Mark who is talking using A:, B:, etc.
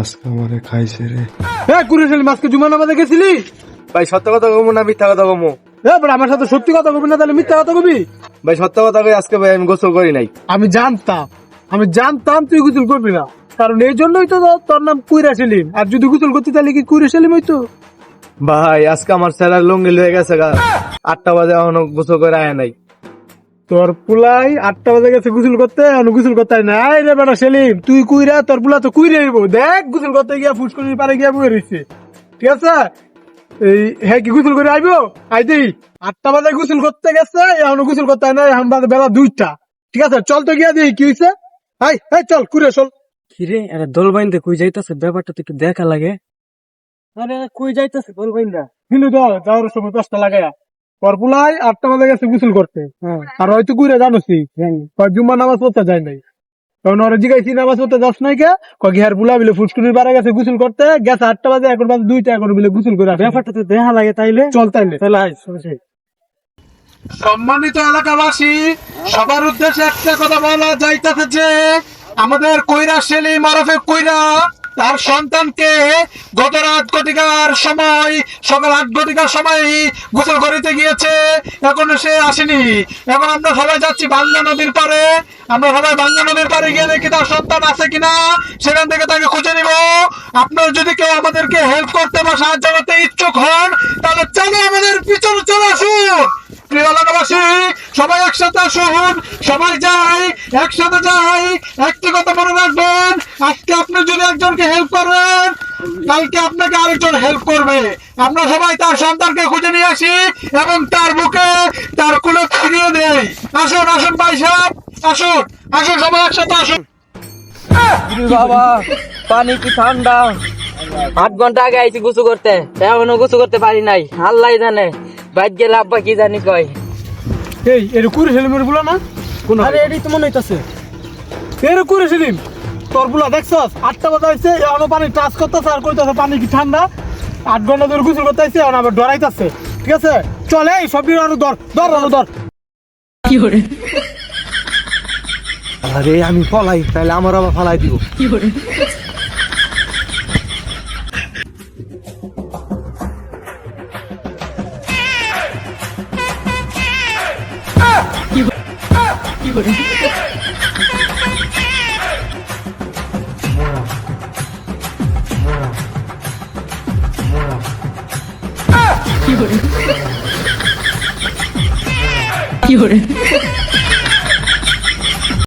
A: আজকে আমারে খাইছে রে।
B: এ কুরে সেলিম আজকে জুমা নামাজে গেছিলি?
A: ভাই সত্য কথা কমু না মিথ্যা কথা কমু
B: এ বড় আমার সাথে সত্যি কথা কবি না তাহলে মিথ্যা কথা কবি
A: ভাই সত্য কথা কই আজকে ভাই আমি গোসল করি নাই।
B: আমি জানতাম আমি জানতাম তুই গুসল করবি না। কারণ এই জন্যই তো তোর নাম কুইরা সেলিম। আর যদি গুসল করতে তাহলে কি কুইরা সেলিম হইতো?
A: ভাই আজকে আমার স্যালার লঙ্গি লয়ে গেছে গা। আটটা বাজে এখনও গোসল করে আয় নাই।
B: তোর পুলাই আটটা বাজে গেছে গুসল করতে এখন গুসল করতে হয় না এই রে বেটা সেলিম তুই কুইরা তোর পুলা তো কুইরে দেখ গুসল করতে গিয়া ফুসকুনির পারে গিয়া বয়ে রইছে। ঠিক আছে? এই হ্যাঁ কি গুসল করে আইবো? আই দেই আটটা বাজে গুসল করতে গেছে এখন গুসল করতে হয় না এখন বাজে বেলা দুইটা। ঠিক আছে? চল তো গিয়া দিই কি হইছে? হাই হাই চল কুইরে চল।
C: কিরে এরা দল বাইন্দে কই যাইতাছে? ব্যাপারটা তো একটু দেখা লাগে। আরে কই যাইতাছে দল বাইন্দা?
B: কিন্তু তো যাওয়ার সময় দশটা লাগায়া। আটটা বাজে গেছে গুসল করতে। আর হয়তো কুইরে জানোসি। জুম্মা নামাজ পড়তে যায় নাই। তখন ওরা জিগাইছি নামাজ পড়তে যাস নাই কে? কয় ঘের বুলা বিলে ফুসকুনির বারে গেছে গুসল করতে। গেছে আটটা বাজে এখন বাজে দুইটা এখন বিলে গুসল করে
C: ব্যাপারটা তো দেখা লাগে তাইলে।
B: চল তাইলে।
C: তাহলে
B: সম্মানিত এলাকাবাসী সবার উদ্দেশ্যে একটা কথা বলা যাইতেছে যে আমাদের কইরা সেলি মারফে কইরা তার সন্তানকে গত রাত ঘটিকার সময়, সকাল আট ঘটিকার সময় গোসল করিতে গিয়েছে। এখনও সে আসেনি। এখন আমরা সবাই যাচ্ছি বাংলা নদীর পারে আমরা সবাই বাংলা নদীর পারে গিয়ে দেখি তার সন্তান আছে কিনা। সেখান থেকে তাকে খুঁজে নিব। আপনার যদি কেউ আমাদেরকে হেল্প করতে বা সাহায্য করতে ইচ্ছুক হন, তাহলে চলো আমাদের পিছনে চলে আসুন। সবাই একসাথে আসুন, সবাই যাই, একসাথে যাই, একটি কথা মনে রাখবেন, আজকে আপনি যদি একজনকে হেল্প করেন, কালকে আপনাকে আরেকজন হেল্প করবে। আমরা সবাই তার সন্তানকে খুঁজে নিয়ে আসি এবং তার বুকে, তার কুলে ফিরিয়ে দেই। আসুন আসুন ভাই সাহেব, আসুন আসুন, সবাই একসাথে আসুন।
C: বাবা, পানি কি ঠান্ডা? আট ঘণ্টা আগে আইছি গুছু করতে, এখনও গুছু করতে পারি নাই। আল্লাহ জানে। বাইক গেলে আব্বা কি জানি কয়।
B: এই এর কুড়ি সেলিমের বলো না? কোন
C: আরে এডি তো মনে হইতাছে।
B: এর কুড়ি সেলিম তোর বুলা দেখছস? আটটা বাজে হয়েছে এখনও পানি টাচ করতেছে আর কইতাছে পানি কি ঠান্ডা? আট ঘণ্টা ধরে গোসল করতে আইছে এখন আবার ডরাইতাছে। ঠিক আছে? চলে এই সব আরও ধর ধর আরও ধর।
A: আরে আমি ফলাই তাহলে আমার আবার ফলাই দিব।
D: কি hore